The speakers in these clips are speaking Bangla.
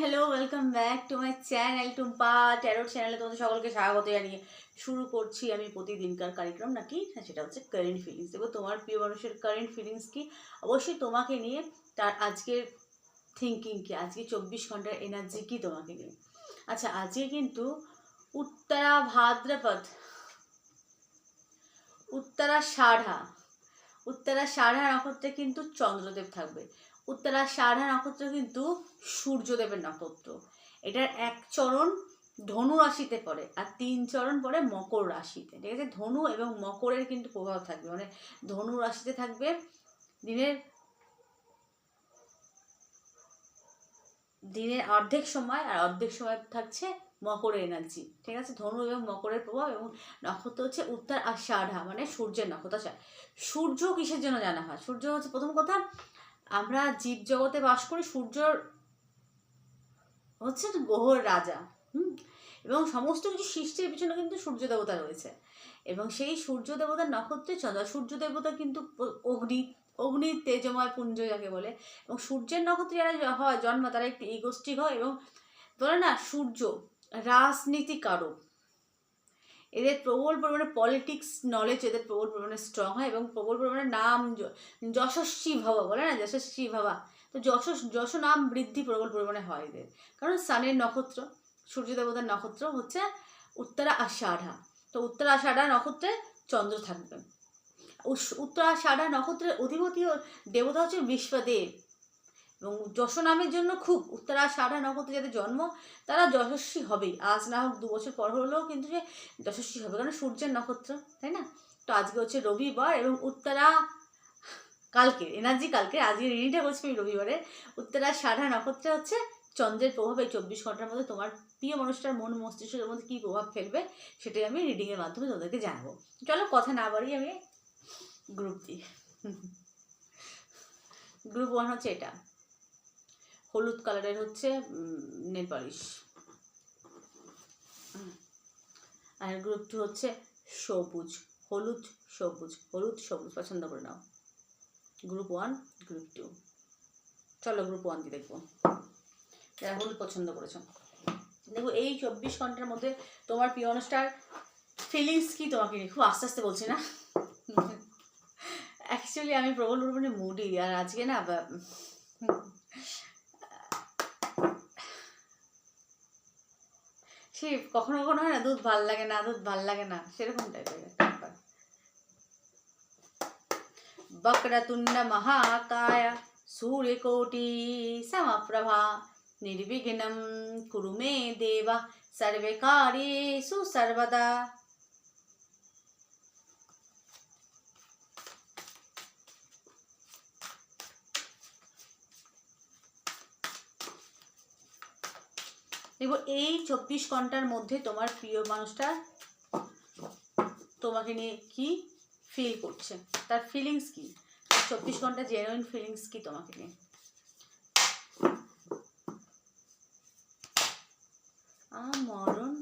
Hello welcome back to my channel Tumpa tarot চ্যানেলে তোমাদের সকলকে স্বাগত জানিয়ে শুরু করছি আমি প্রতিদিনকার কার্যক্রম নাকি? হ্যাঁ সেটা হচ্ছে কারেন্ট ফিলিংস দেখো, তোমার প্রিয় মানুষের কারেন্ট ফিলিংস কি? অবশ্যই তোমাকে নিয়ে তার আজকের থিঙ্কিং কি, আজকে চব্বিশ ঘণ্টার এনার্জি কি তোমাকে নিয়ে। আচ্ছা আজকে কিন্তু উত্তরা ভাদ্রপদ উত্তরা ষাঢ়া উত্তরা ষাঢ়া নক্ষত্রে কিন্তু চন্দ্রদেব থাকবে। উত্তরা ষাঢ়া নক্ষত্র কিন্তু সূর্যদেবের নক্ষত্র। এটার এক চরণ ধনু রাশিতে পড়ে আর তিন চরণ পড়ে মকর রাশিতে। ঠিক আছে? ধনু এবং মকরের কিন্তু প্রভাব থাকবে। মানে ধনু রাশিতে থাকবে দিনের দিনের অর্ধেক সময় আর অর্ধেক সময় থাকছে মকরের এনার্জি ঠিক আছে? ধনু এবং মকরের প্রভাব এবং নক্ষত্র হচ্ছে উত্তর আর ষাঢ়া মানে সূর্যের নক্ষত্র। আচ্ছা সূর্য কিসের জন্য জানা হয়? সূর্য হচ্ছে প্রথম কথা আমরা জীব জগতে বাস করি সূর্যর হচ্ছে গ্রহর রাজা এবং সমস্ত কিছু সৃষ্টির পিছনে কিন্তু সূর্য দেবতা রয়েছে। এবং সেই সূর্য দেবতার নক্ষত্রে চন্দ্র, সূর্য দেবতা কিন্তু অগ্নি অগ্নির তেজময় পুঞ্জ যাকে বলে, এবং সূর্যের নক্ষত্রে যারা হয়, জন্ম, তারা একটু ইগোস্টিক হয়, এবং বলে না, সূর্য রাজনীতিকারক। এদের প্রবল পরিমাণে পলিটিক্স নলেজ এদের প্রবল পরিমাণে স্ট্রং হয় এবং প্রবল পরিমাণে নাম যশস্বী ভাবা বলে না? যশস্বী ভাবা। তো যশ যশ নাম বৃদ্ধি প্রবল পরিমাণে হয় এদের। কারণ সানের নক্ষত্র সূর্য দেবতার নক্ষত্র হচ্ছে উত্তরা আষাঢ়া। তো উত্তরা আষাঢ়া নক্ষত্রে চন্দ্র থাকবে উত্তরা আষাঢ়া নক্ষত্রের অধিপতি দেবতা হচ্ছে বিশ্বদেব। এবং যশ নামের জন্য খুব উত্তরা আষাঢ়া নক্ষত্রে যাদের জন্ম, তারা যশস্বী হবেই। আজ না হোক দু বছর পর হলেও কিন্তু সে যশস্বী হবে, কারণ সূর্যের নক্ষত্র, তাই না? তো আজকে হচ্ছে রবিবার এবং উত্তরা কালকে এনার্জি কালকে আজকে রিডিংটা করছি আমি রবিবারে, উত্তরা সাধা নক্ষত্রে হচ্ছে চন্দ্রের প্রভাব চব্বিশ ঘণ্টার মধ্যে তোমার প্রিয় মানুষটার মন, মস্তিষ্কের মধ্যে কী প্রভাব ফেলবে, সেটাই আমি রিডিংয়ের মাধ্যমে তোমাদেরকে জানাব। চলো কথা না বাড়ি আমি গ্রুপ দিই। গ্রুপ ওয়ান হচ্ছে এটা। হলুদ কালারের হচ্ছে নেল পালিশ। আর গ্রুপ টু হচ্ছে সবুজ, হলুদ সবুজ হলুদ, সবুজ, পছন্দ করে নাও। Group one, group two. চলো গ্রুপ ওয়ান দিয়ে দেখব। যারা হলুদ পছন্দ করেছ। দেখো, এই চব্বিশ ঘণ্টার মধ্যে তোমার প্রিয় অনুষ্ঠার ফিলিংস কি তোমাকে নিয়ে? খুব আস্তে আস্তে বলছি না। অ্যাকচুয়ালি আমি প্রবল পরিমাণে মুডি আর আজকে না সে কখনো কখনো হয় না, দুধ ভালো লাগে না, দুধ ভালো লাগে না, সেরকম টাইপের ব্যাপার। বক্রতুণ্ড মহাকায় সূর্যকোটি সমপ্রভা নির্বিঘ্নম কুরু মে দেবা। সর্বে কার্যেষু সর্বদা দেখো এই চব্বিশ ঘণ্টার মধ্যে তোমার প্রিয় মানুষটা তোমাকে নিয়ে কি ফিল করছে? তার ফিলিংস কি? চব্বিশ ঘণ্টা জেনুইন ফিলিংস কি তোমাকে নিয়ে আ মরণ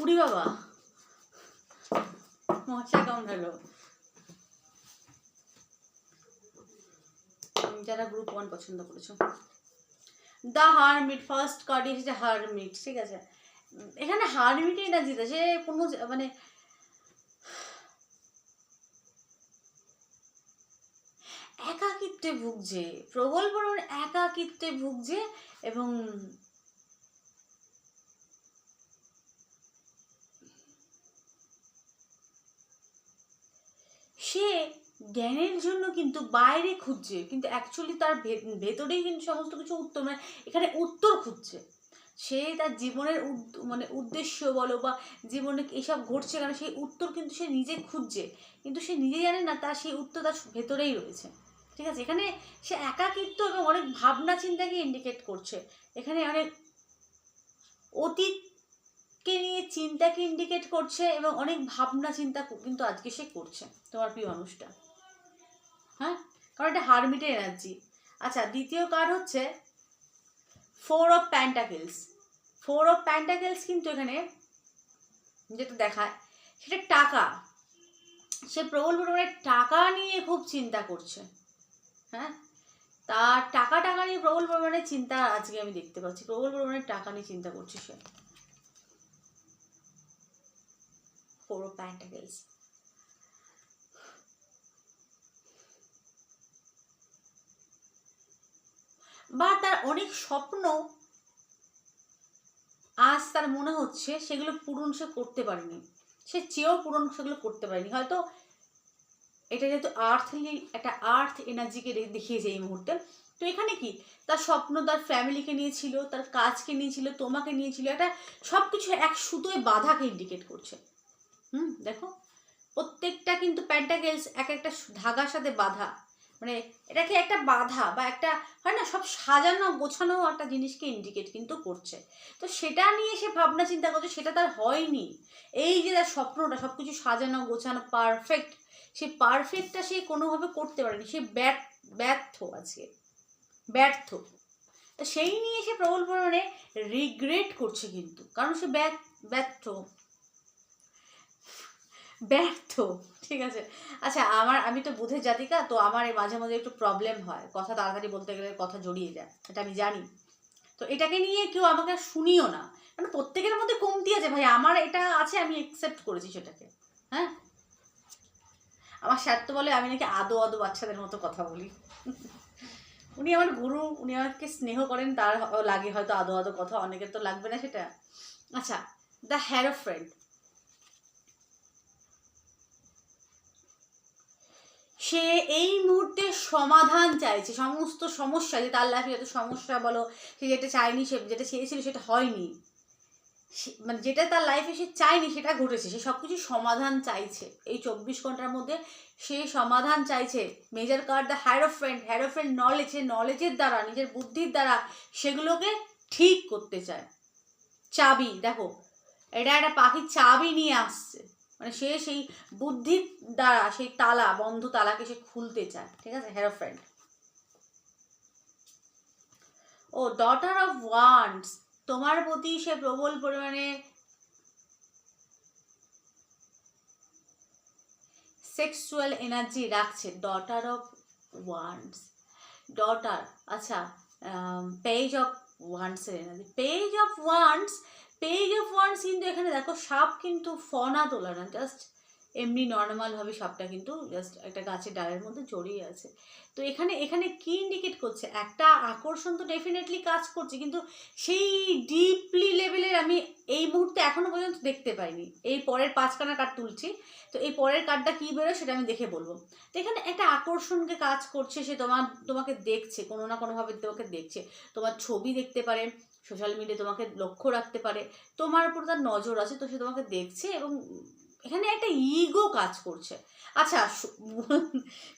উড়ি বাবা মশা কামড়ালো উম, যারা গ্রুপ ওয়ান পছন্দ করেছ। দ্য হারমিট ফার্স্ট কার্ড এসেছে হারমিট ঠিক আছে? এখানে হারমিটই না জিতে, সে কোনো মানে একাকিত্বে ভুগছে। প্রবল বরণ একাকিত্বে ভুগছে এবং সে জ্ঞানের জন্য কিন্তু বাইরে খুঁজছে, কিন্তু অ্যাকচুয়ালি তার ভেতরেই কিন্তু সমস্ত কিছু উত্তর মানে এখানে উত্তর খুঁজছে। সে তার জীবনের মানে উদ্দেশ্য বলো বা জীবনে এসব ঘটছে কেন, সেই উত্তর কিন্তু সে নিজে খুঁজছে। কিন্তু সে নিজে জানে না, তার সেই উত্তর তার ভেতরেই রয়েছে। ঠিক আছে? এখানে সে একাকিত্ব এবং অনেক ভাবনা চিন্তাকে ইন্ডিকেট করছে। এখানে অনেক অতীতকে নিয়ে চিন্তাকে ইন্ডিকেট করছে এবং অনেক ভাবনা চিন্তা কিন্তু আজকে সে করছে। তোমার প্রিয় মানুষটা। হ্যাঁ? কারণ এটা হারমিটের এনার্জি আচ্ছা দ্বিতীয় কার্ড হচ্ছে four of pentacles four of pentacles কিন্তু এখানে যেটা দেখায়, সেটা টাকা। সে প্রবল পরিমাণে টাকা নিয়ে খুব চিন্তা করছে। হ্যাঁ? তার টাকা টাকা নিয়ে প্রবল পরিমাণে চিন্তা আজকে আমি দেখতে পাচ্ছি। প্রবল পরিমাণে টাকা নিয়ে চিন্তা করছে সে। ফোর অফ প্যান্টাকেলস বা তার অনেক স্বপ্ন আজ তার মনে হচ্ছে সেগুলো পূরণ সে করতে পারেনি। সে চেয়েও পূরণ সেগুলো করতে পারেনি। হয়তো এটা যেহেতু আর্থলি একটা আর্থ এনার্জিকে দেখিয়েছে এই মুহূর্তে। তো এখানে কি? তার স্বপ্ন, তার ফ্যামিলিকে নিয়েছিল তার কাজকে নিয়েছিল তোমাকে নিয়েছিল একটা সব কিছু এক সুতোয় বাধাকে ইন্ডিকেট করছে। হুম, দেখো। প্রত্যেকটা কিন্তু প্যান্টাগেলস এক একটা ধাগার সাথে বাধা। মানে এটাকে একটা বাধা বা একটা হয় না, সব সাজানো গোছানো একটা জিনিসকে ইন্ডিকেট কিন্তু করছে। তো সেটা নিয়ে সে ভাবনা চিন্তা করছে, সেটা তার হয়নি। এই যে তার স্বপ্নটা সব কিছু সাজানো, গোছানো পারফেক্ট সে পারফেক্টটা সে কোনোভাবে করতে পারেনি, সে ব্যর্থ ব্যর্থ আজকে, ব্যর্থ। তো সেই নিয়ে সে প্রবল পরিমাণে রিগ্রেট করছে কিন্তু, কারণ সে ব্যর্থ। ব্যর্থ, ঠিক আছে? আচ্ছা আমার, আমি তো বুধের জাতিকা, তো আমার এই মাঝে মাঝে একটু প্রবলেম হয়। কথা তাড়াতাড়ি বলতে গেলে কথা জড়িয়ে যায়, এটা আমি জানি। তো এটাকে নিয়ে কেউ আমাকে শুনিও না। মানে প্রত্যেকের মধ্যে কমতি আছে, ভাই, আমার এটা আছে, আমি অ্যাকসেপ্ট করেছি সেটাকে। হ্যাঁ? আমার স্যার তো বলে, আমি নাকি আদো আদো বাচ্চাদের মতো কথা বলি। উনি আমার গুরু, উনি আমাকে স্নেহ করেন, তার লাগে হয়তো আদো আদো কথা, অনেকের তো লাগবে না সেটা। আচ্ছা দ্য হ্যারো ফ্রেন্ড সে এই মুহূর্তে সমাধান চাইছে, সমস্ত সমস্যা, যে তার লাইফে যত সমস্যা বলো, সে যেটা চায়নি, সে যেটা চেয়েছিল সেটা হয়নি। মানে যেটা তার লাইফে সে চায়নি, সেটা ঘটেছে। সে সব কিছু সমাধান চাইছে। এই চব্বিশ ঘণ্টার মধ্যে সে সমাধান চাইছে। Major card the hierophant hierophant knowledge সে নলেজের দ্বারা, নিজের বুদ্ধির দ্বারা সেগুলোকে ঠিক করতে চায়। চাবি, দেখো, এটা একটা পাখির চাবি নিয়ে আসছে। মানে সে সেই বুদ্ধির দ্বারা, সেই তালা, বন্ধ তালাকে সে খুলতে চায়, ঠিক আছে? হ্যারো ফ্রেন্ড ও ডটার অফ ওয়ান্ডস তোমার প্রতি সে প্রবল পরিমাণে সেক্সুয়াল এনার্জি রাখছে। ডটার অফ ওয়ান্ডস ডটার আচ্ছা page of ওয়ান্ডসের energy page of wands page of wands কিন্তু এখানে দেখো, সাপ কিন্তু ফনা তোলা না জাস্ট এমনি নর্মালভাবে সাপটা কিন্তু জাস্ট একটা গাছের ডালের মধ্যে জড়িয়ে আছে। তো এখানে এখানে কি ইন্ডিকেট করছে? একটা আকর্ষণ তো ডেফিনেটলি কাজ করছে, কিন্তু সেই ডিপলি লেভেলের আমি এই মুহূর্তে এখনও পর্যন্ত দেখতে পাইনি। এই পরের পাঁচখানা কার্ড তুলছি। তো এই পরের কার্ডটা কী বেরোয় সেটা আমি দেখে বলব। তো এখানে একটা আকর্ষণকে কাজ করছে, সে তোমার তোমাকে দেখছে, কোনো না কোনোভাবে তোমাকে দেখছে। তোমার ছবি দেখতে পারে সোশ্যাল মিডিয়ায় তোমাকে লক্ষ্য রাখতে পারে, তোমার উপর তার নজর আছে, তো সে তোমাকে দেখছে এবং এখানে একটা ইগো কাজ করছে। আচ্ছা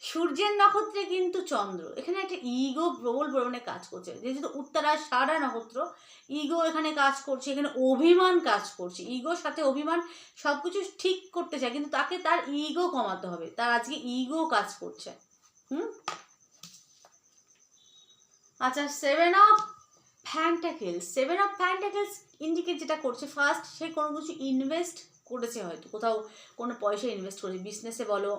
সূর্যের নক্ষত্রে কিন্তু চন্দ্র, এখানে একটা ইগো প্রবল পরিমাণে কাজ করছে। যেহেতু উত্তরা সারা নক্ষত্র ইগো এখানে কাজ করছে, এখানে অভিমান কাজ করছে। ইগোর সাথে অভিমান সব কিছু ঠিক করতে চায়, কিন্তু তাকে তার ইগো কমাতে হবে। তার আজকে ইগো কাজ করছে। হুম? আচ্ছা seven of pentacles seven of pentacles indicate যেটা করছে ফার্স্ট সে কোনো কিছু ইনভেস্ট করেছে হয়তো। কোথাও কোনো পয়সা ইনভেস্ট করেছে বিজনেসে বলো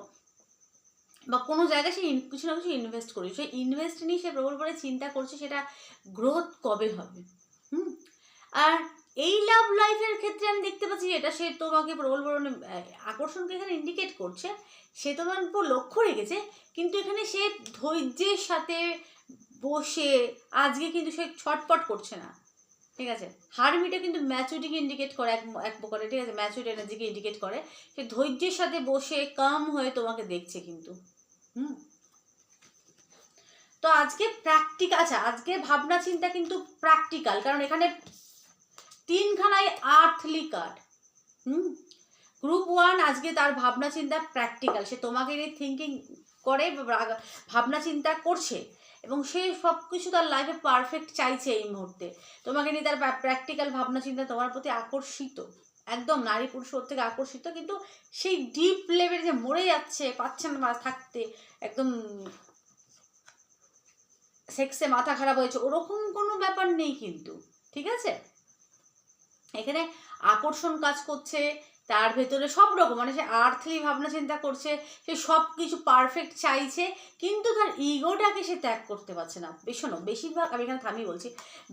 বা কোনো জায়গায় সে কিছু না কিছু ইনভেস্ট করেছে। সেই ইনভেস্ট নিয়ে সে প্রবল করে চিন্তা করছে সেটা গ্রোথ কবে হবে। হুম? আর এই লাভ লাইফের ক্ষেত্রে আমি দেখতে পাচ্ছি এটা সে তোমাকে প্রবল পরিমাণে আহ, আকর্ষণকে এখানে ইন্ডিকেট করছে। সে তোমার উপর লক্ষ্য রেখেছে কিন্তু এখানে সে ধৈর্যের সাথে বসে, আজকে কিন্তু সে ছটপট করছে না। ঠিক আছে? হারমিটা কিন্তু ম্যাচুরিটিকে ইন্ডিকেট করে এক এক প্রকারে, ঠিক আছে? ম্যাচুরিটি এনার্জিকে ইন্ডিকেট করে সে ধৈর্যের সাথে বসে কাম হয়ে তোমাকে দেখছে কিন্তু। হুম? তো আজকে প্র্যাকটিক আচ্ছা আজকে ভাবনা চিন্তা কিন্তু প্র্যাকটিক্যাল কারণ এখানে তিনখানায় আর্থলি কার্ড হুম? গ্রুপ ওয়ান আজকে তার ভাবনা চিন্তা প্র্যাকটিক্যাল সে তোমাকে নিয়ে থিঙ্কিং করে, ভাবনা চিন্তা করছে। এবং সে সব কিছু তার লাইফে পারফেক্ট চাইছে এই মুহূর্তে। তোমাকে নিয়ে তার প্র্যাকটিক্যাল ভাবনা চিন্তা তোমার প্রতি আকর্ষিত। একদম নারী পুরুষ ওর থেকে আকর্ষিত, কিন্তু সেই ডিপ লেভেলে যে মরে যাচ্ছে, পাচ্ছে না থাকতে, একদম সেক্সে মাথা খারাপ হয়েছে, ওরকম কোনো ব্যাপার নেই কিন্তু, ঠিক আছে? এখানে আকর্ষণ কাজ করছে তার ভেতরে সব রকম মানে সে আর্থলি ভাবনা চিন্তা করছে, সে সব কিছু পারফেক্ট চাইছে, কিন্তু তার ইগোটাকে সে ত্যাগ করতে পারছে না। শোনো, বেশিরভাগ, আমি এখানে থামি বলছি,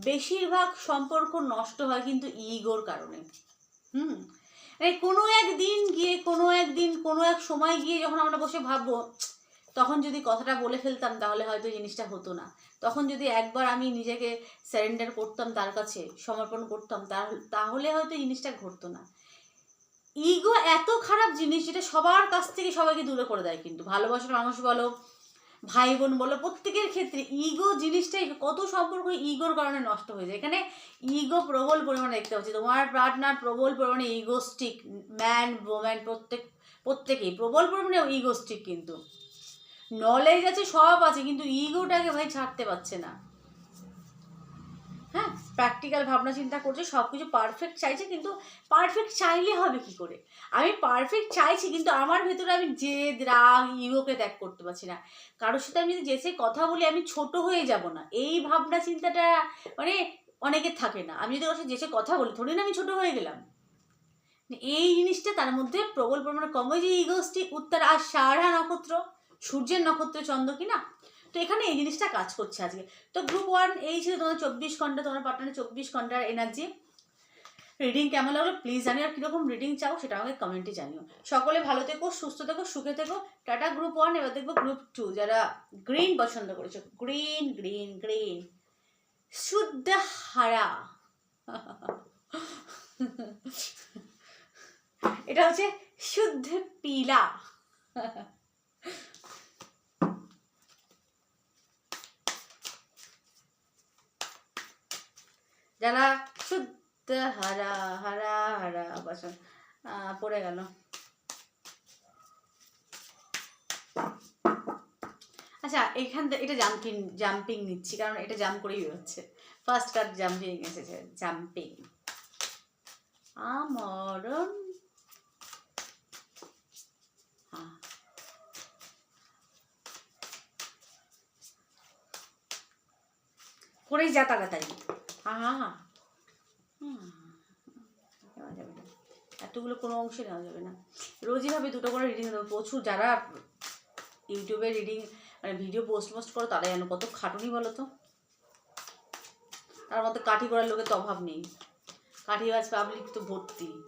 বেশিরভাগ সম্পর্ক নষ্ট হয় কিন্তু ইগোর কারণে। হুম? মানে কোনো একদিন গিয়ে, কোনো একদিন, কোনো এক সময় গিয়ে যখন আমরা বসে ভাববো, তখন যদি কথাটা বলে ফেলতাম, তাহলে হয়তো জিনিসটা হতো না। তখন যদি একবার আমি নিজেকে স্যারেন্ডার করতাম, তার কাছে সমর্পণ করতাম তাহলে হয়তো জিনিসটা ঘটতো না। ইগো এত খারাপ জিনিস যেটা সবার কাছ থেকে সবাইকে দূরে করে দেয় কিন্তু। ভালোবাসার মানুষ বলো ভাই বোন বলো, প্রত্যেকের ক্ষেত্রে ইগো জিনিসটাই কত সম্পর্ক ইগোর কারণে নষ্ট হয়ে যায়। এখানে ইগো প্রবল পরিমাণে দেখতে পাচ্ছি। তোমার পার্টনার প্রবল পরিমাণে ইগোস্টিক ম্যান ওম্যান প্রত্যেক, প্রত্যেকেই প্রবল পরিমাণে ইগোস্টিক কিন্তু। নলেজ আছে, সব আছে, কিন্তু ইগোটাকে ভাই ছাড়তে পারছে না। হ্যাঁ প্র্যাকটিক্যাল ভাবনা চিন্তা করছে সব কিছু পারফেক্ট চাইছে, কিন্তু পারফেক্ট চাইলে হবে কি করে? আমি পারফেক্ট চাইছি, কিন্তু আমার ভেতরে আমি জেদ, রাগ ইগোকে ত্যাগ করতে পারছি না। কারোর সাথে আমি যদি জেসে কথা বলি, আমি ছোট হয়ে যাব না। এই ভাবনা চিন্তাটা মানে অনেকের থাকে না। আমি যদি ওর সাথে জেসে কথা বলি থোড়ি না আমি ছোট হয়ে গেলাম। এই জিনিসটা তার মধ্যে প্রবল পরিমাণে কম যে ইগোস্টিক উত্তর আর সারা নক্ষত্র, সূর্যের নক্ষত্র চন্দ্র কি না? এখানে এই জিনিসটা কাজ করছে আজকে। তো গ্রুপ ওয়ান এই ছিল তোমার চব্বিশ ঘণ্টা, তোমার পার্টনারের চব্বিশ ঘণ্টার এনার্জি রিডিং কেমন লাগল? প্লিজ জানিও আর কীরকম রিডিং চাও সেটা আমাকে কমেন্টে জানিও। সকলে ভালো থেকো, সুস্থ থেকো, সুখে থেকো। টাটা গ্রুপ ওয়ান এবার দেখব গ্রুপ টু যারা গ্রিন পছন্দ করেছ। গ্রিন গ্রিন গ্রিন শুদ্ধ হারা এটা হচ্ছে শুদ্ধ পিলা। যারা শুদ্ধ হারা হারা হারা বসন পড়ে গেল। আচ্ছা এখান থেকে এটা জাম্পিং জাম্পিং নিচ্ছি, কারণ এটা জাম্প করেই বেরোচ্ছে। ফার্স্ট কার্ড জাম্পিং এসেছে জাম্পিং। আমরণ। করেই যা তাড়াতাড়ি। নেওয়া যাবে না। এতগুলো কোনো অংশে নেওয়া যাবে না। রোজই ভাবে দুটো করে রিডিং দেবো। প্রচুর যারা ইউটিউবে রিডিং মানে ভিডিও পোস্ট পোস্ট করো তারা যেন কত খাটুনি বলো তো? তার মধ্যে কাঠি করার লোকের তো অভাব নেই। কাঠিবাজ পাবলিক তো ভর্তি।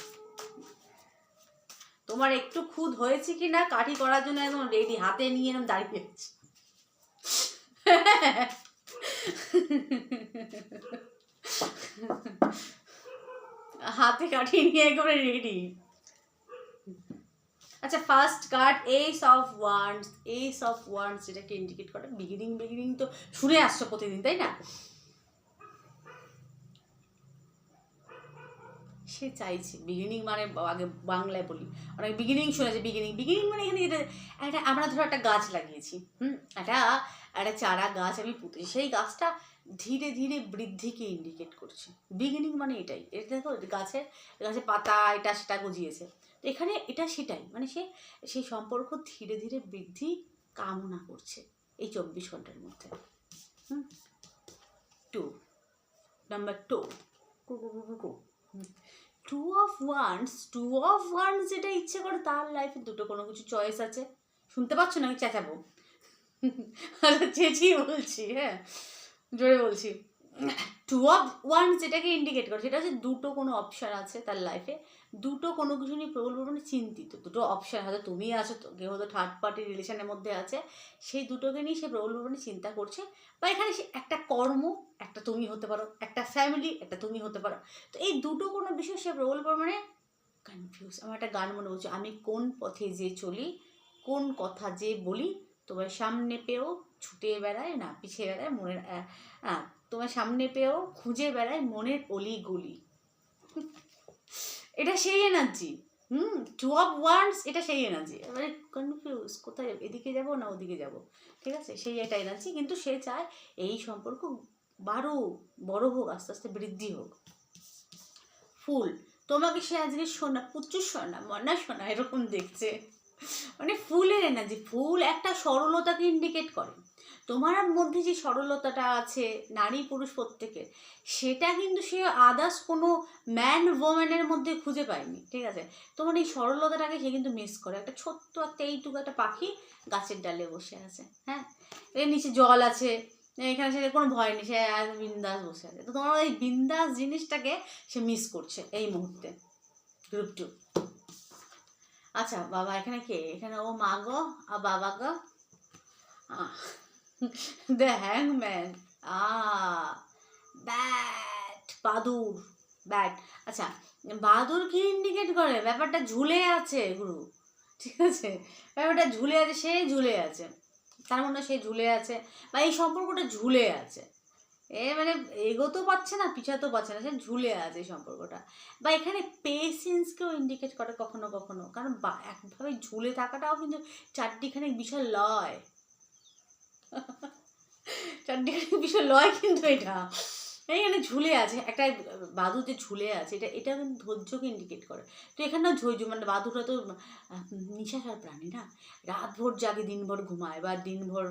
তোমার একটু খুদ হয়েছে কি না? কাঠি করার জন্য একদম রেডি হাতে নিয়ে এরকম দাঁড়িয়ে আছে হাতে কাঠি নিয়ে একেবারে রেডি আচ্ছা first card ace of wands ace of wands যেটাকে ইন্ডিকেট করে বিগিনিং বিগিনিং তো শুনে আসছো প্রতিদিন, তাই না? সে চাইছে বিগিনিং মানে আগে বাংলায় বলি। অনেক বিগিনিং শুনেছে বিগিনিং বিগিনিং মানে এখানে একটা, আমরা ধরো একটা গাছ লাগিয়েছি, হুম? একটা একটা চারা গাছ, আমি পুঁতেছি সেই গাছটা ধীরে ধীরে বৃদ্ধিকে ইন্ডিকেট করছে। বিগিনিং মানে এটাই। এটা দেখো গাছের গাছের পাতা, এটা সেটা গজিয়েছে। তো এখানে এটা সেটাই। মানে সে সেই সম্পর্ক ধীরে ধীরে বৃদ্ধি কামনা করছে এই চব্বিশ ঘণ্টার মধ্যে। হুম? Two number two two two two two of wands two of wands যেটা ইচ্ছে করে তার লাইফে দুটো কোনো কিছু চয়েস আছে। শুনতে পাচ্ছ না আমি চেঁচাবো? আচ্ছা চেঁচিয়ে বলছি হ্যাঁ। জোরে বলছি। টু অফ ওয়ান যেটাকে ইন্ডিকেট করে, সেটা হচ্ছে দুটো কোনো অপশান আছে তার লাইফে দুটো কোনো কিছু নিয়ে প্রবল পরিমাণে চিন্তিত। দুটো অপশান হয়তো তুমি আছো কেউ হয়তো থার্ড পার্টি রিলেশনের মধ্যে আছে। সেই দুটোকে নিয়ে সে প্রবল পরিমাণে চিন্তা করছে। বা এখানে সে একটা কর্ম, একটা তুমি হতে পারো, একটা ফ্যামিলি একটা তুমি হতে পারো। তো এই দুটো কোনো বিষয় সে প্রবল পরিমাণে কনফিউজ আমার একটা গান মনে বলছে আমি কোন পথে যে চলি, কোন কথা যে বলি, তোমার সামনে পেয়েও ছুটে বেড়ায় না পিছিয়ে বেড়ায় মনের আহ, তোমার সামনে পেয়েও খুঁজে বেড়ায় মনের অলি গলি এটা সেই এনার্জি হুম টু অফ ওয়ান্স এটা সেই এনার্জি এবারে কনফিউজ কোথায়? এদিকে যাব না ওদিকে যাব? ঠিক আছে? সেই একটা এনার্জি কিন্তু সে চায় এই সম্পর্ক বারো বড় হোক আস্তে আস্তে বৃদ্ধি হোক। ফুল তোমাকে সে আজকে সোনা প্রচুর সোনা মনা সোনা এরকম দেখছে। মানে ফুলের এনার্জি, ফুল একটা সরলতাকে ইন্ডিকেট করে। তোমার মধ্যে যে সরলতাটা আছে, নারী পুরুষ প্রত্যেকের, সেটা কিন্তু সে আদার্স কোনো ম্যান ওম্যানের মধ্যে খুঁজে পায়নি, ঠিক আছে? তোমার এই সরলতাটাকে সে কিন্তু মিস করে। একটা ছোট্ট একটা এইটুকু একটা পাখি গাছের ডালে বসে আছে হ্যাঁ? এর নিচে জল আছে, এখানে সে কোনো ভয় নেই, সে বিন্দাস বসে আছে। তো তোমার এই বিন্দাস জিনিসটাকে সে মিস করছে এই মুহূর্তে গ্রুপ টু আচ্ছা বাবা এখানে কে? এখানে ও মা গো আর বাবা গো? দ্য হ্যাংম্যান আ ব্যাট বাদুর ব্যাট আচ্ছা বাদুর কি ইন্ডিকেট করে? ব্যাপারটা ঝুলে আছে, গুরু। ঠিক আছে? ব্যাপারটা ঝুলে আছে, সে ঝুলে আছে। তার মনে সে ঝুলে আছে বা এই সম্পর্কটা ঝুলে আছে। এ মানে এগোতেও পারছে না, পিছাতেও পাচ্ছে না, সে ঝুলে আছে সম্পর্কটা। বা এখানে পেশেন্সকেও ইন্ডিকেট করে কখনো কখনো, কারণ বা একভাবে ঝুলে থাকাটাও কিন্তু চারটিখানে বিশাল লয়। চারটিখানে বিশাল লয় কিন্তু এটা। এখানে ঝুলে আছে, একটা বাদু যে ঝুলে আছে, এটা এটা কিন্তু ধৈর্যকে ইন্ডিকেট করে। তো এখানে না ধৈর্য মানে বাদুটা তো নিশাসার প্রাণী না? রাতভর জাগে, দিনভর ঘুমায়, বা দিনভর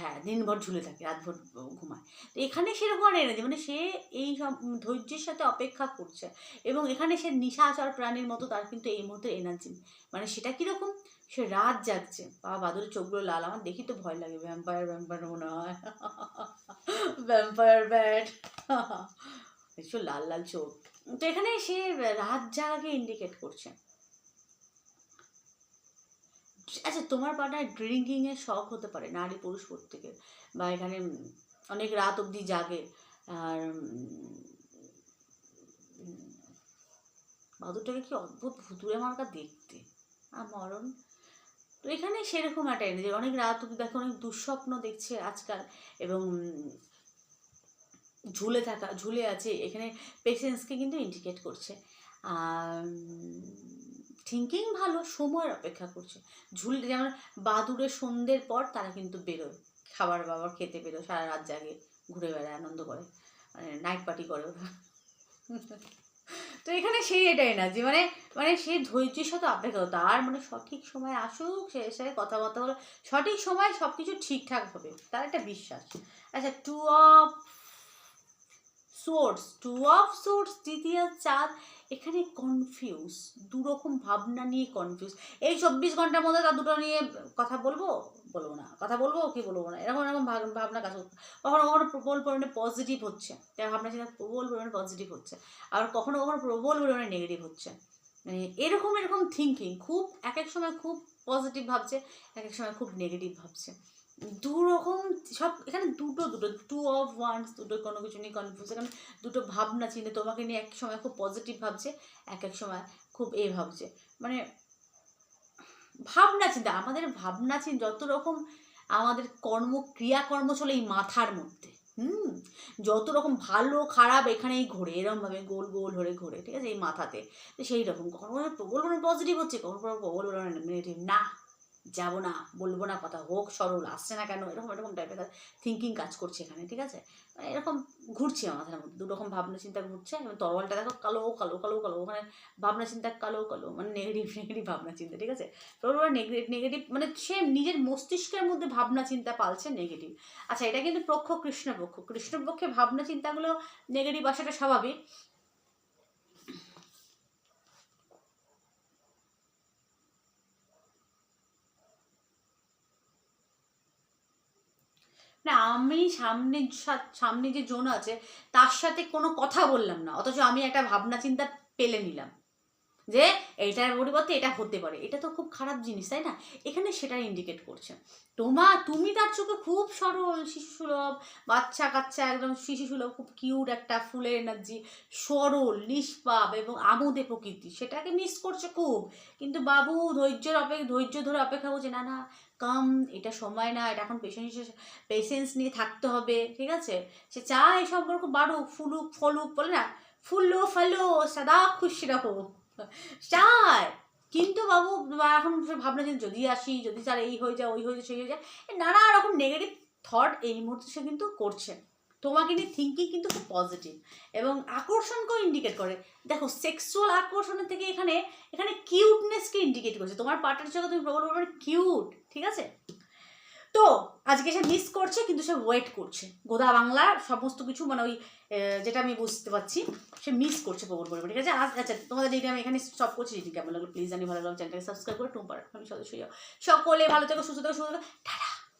হ্যাঁ দিনভর ঝুলে থাকে, রাতভর ঘুমায়। তো এখানে সেরকম আর এনার্জি মানে সে এই সব ধৈর্যের সাথে অপেক্ষা করছে, এবং এখানে সে নিশাচর প্রাণীর মতো তার কিন্তু এই মুহূর্তে এনার্জি মানে সেটা কীরকম? সে রাত জাগছে, বাবা, বাদুরের চোখগুলো লাল, আমার দেখি তো ভয় লাগে ভ্যাম্পায়ার ভ্যাম্পায়ার মনে হয়। ভ্যাম্পায়ার ব্যাট লাল লাল চোখ। তো এখানে সে রাত জাগাকে ইন্ডিকেট করছে। আচ্ছা তোমার পাড়ায় ড্রিঙ্কিংয়ের শখ হতে পারে, নারী পুরুষ প্রত্যেকের বা এখানে অনেক রাত অবধি জাগে, আর বাদুরটাকে কি অদ্ভুত ভুতুরে মার্কা দেখতে। আর মরণ। তো এখানে সেরকম একটা এনার্জি অনেক রাত অবধি দেখো, অনেক দুঃস্বপ্ন দেখছে আজকাল। এবং ঝুলে থাকা, ঝুলে আছে, এখানে পেশেন্সকে কিন্তু ইন্ডিকেট করছে। আর থিঙ্কিং ভালো, সময়ের অপেক্ষা করছে। ঝুল, যেমন বাদুড়ের সন্ধ্যের পর তারা কিন্তু বেরোয়। খাবার বাবার খেতে বেরোয়, সারা রাত জাগে, ঘুরে বেড়ায়, আনন্দ করে। মানে নাইট পার্টি করে ওরা। তো এখানে সেই এটাই না, যে মানে মানে সে ধৈর্যের সাথে অপেক্ষা তার মানে সঠিক সময় আসুক, সে এসে কথাবার্তা বলে, সঠিক সময় সব কিছু ঠিকঠাক হবে। তার একটা বিশ্বাস। আচ্ছা two of source two of source দ্বিতীয় চাঁদ এখানে কনফিউজ দুরকম ভাবনা নিয়ে কনফিউজ এই চব্বিশ ঘণ্টার মধ্যে তার দুটো নিয়ে কথা বলব? বলব না। কথা বলব কি বলব না? এরকম এরকম ভাব- ভাবনা কাজ কখনো কখনো প্রবল পরিমাণে পজিটিভ হচ্ছে। তার ভাবনা চিন্তা প্রবল পরিমাণে পজিটিভ হচ্ছে। আর কখনো কখনো প্রবল পরিমাণে নেগেটিভ হচ্ছে। মানে এরকম এরকম থিঙ্কিং খুব এক এক সময় খুব পজিটিভ ভাবছে, এক এক সময় খুব নেগেটিভ ভাবছে। দু রকম সব, এখানে দুটো দুটো টু অফ ওয়ান্স দুটো কোনো কিছু নিয়ে কনফিউজ এখানে দুটো ভাবনা চিন্তা তোমাকে নিয়ে এক সময় খুব পজিটিভ ভাবছে, এক এক সময় খুব এ ভাবছে। মানে ভাবনা চিন্তা, আমাদের ভাবনা চিন্তা যত রকম আমাদের কর্ম, ক্রিয়াকর্ম চলে এই মাথার মধ্যে, হুম? যত রকম ভালো, খারাপ এখানেই ঘোরে, এরমভাবে গোল গোল ধরে ঘোরে, ঠিক আছে? এই মাথাতে, তো সেই রকম, কখনো প্রবল মানে পজিটিভ হচ্ছে, কখনো প্রবল মানে নেগেটিভ না। যাব না, বলব না, কথা হোক, সরল, আসছে না কেন, এরকম এরকম টাইপের থিঙ্কিং কাজ করছে এখানে, ঠিক আছে? মানে এরকম ঘুরছে মাথার মধ্যে, দুরকম ভাবনা চিন্তা ঘুরছে এবং তরোয়ালটা দেখো কালো কালো কালো কালো ওখানে ভাবনা চিন্তা কালো কালো মানে নেগেটিভ নেগেটিভ ভাবনা চিন্তা, ঠিক আছে? তোর নেগেটিভ নেগেটিভ মানে সে নিজের মস্তিষ্কের মধ্যে ভাবনা চিন্তা পালছে নেগেটিভ আচ্ছা এটা কিন্তু পক্ষ কৃষ্ণপক্ষ কৃষ্ণপক্ষে ভাবনা চিন্তাগুলো নেগেটিভ আসাটা স্বাভাবিক না, আমি সামনে সামনে যে জোন আছে, তার সাথে কোনো কথা বললাম না। অথচ আমি একটা ভাবনা চিন্তা পেলে নিলাম। যে এইটার পরিবর্তে এটা হতে পারে। এটা তো খুব খারাপ জিনিস, তাই না? এখানে সেটা ইন্ডিকেট করছে। তোমা, তুমি তার চোখে খুব সরল শিশু সুলভ বাচ্চা কাচ্চা একদম শিশু সুলভ খুব কিউট একটা ফুলের এনার্জি সরল, নিষ্পাপ এবং আমোদে প্রকৃতি। সেটাকে মিস করছে খুব। কিন্তু বাবু, ধৈর্যের অপেক্ষা ধৈর্য ধরে অপেক্ষা করছে, না না কাম এটা সময় না, এটা এখন পেশেন্স পেশেন্স নিয়ে থাকতে হবে। ঠিক আছে? সে চায় সম্পর্ক বাড়ুক, ফুলুক, ফলুক, বলে না, ফুললো ফলো সদা খুশি রাখো চায় কিন্তু বাবু এখন ভাবনা যে যদি আসি, যদি তার এই হয়ে যায়, ওই হয়ে যায়, সেই হয়ে যায় নানা রকম নেগেটিভ থট এই মুহূর্তে সে কিন্তু করছে। তোমাকে নিয়ে থিঙ্কিং কিন্তু খুব পজিটিভ এবং আকর্ষণকেও ইন্ডিকেট করে। দেখো সেক্সুয়াল আকর্ষণের থেকে এখানে এখানে কিউটনেসকে ইন্ডিকেট করছে। তোমার পার্টনার সঙ্গে তুমি প্রবল কিউট ঠিক আছে? তো আজকে সে মিস করছে, কিন্তু সে ওয়েট করছে। গোদা বাংলা সমস্ত কিছু মানে ওই যেটা আমি বুঝতে পারছি, সে মিস করছে প্রবল পরিমাণে ঠিক আছে? আজ- আচ্ছা তোমাদের এইটা আমি এখানে সব করছি যেটি কেমন লাগল প্লিজ জানি, ভালো লাগল চ্যানেলটাকে সাবস্ক্রাইব করে, টুম্পার, আমি সদস্য সকলে ভালো থেকো, সুস্থ থেকো সুস্থ থাকো। টাটা!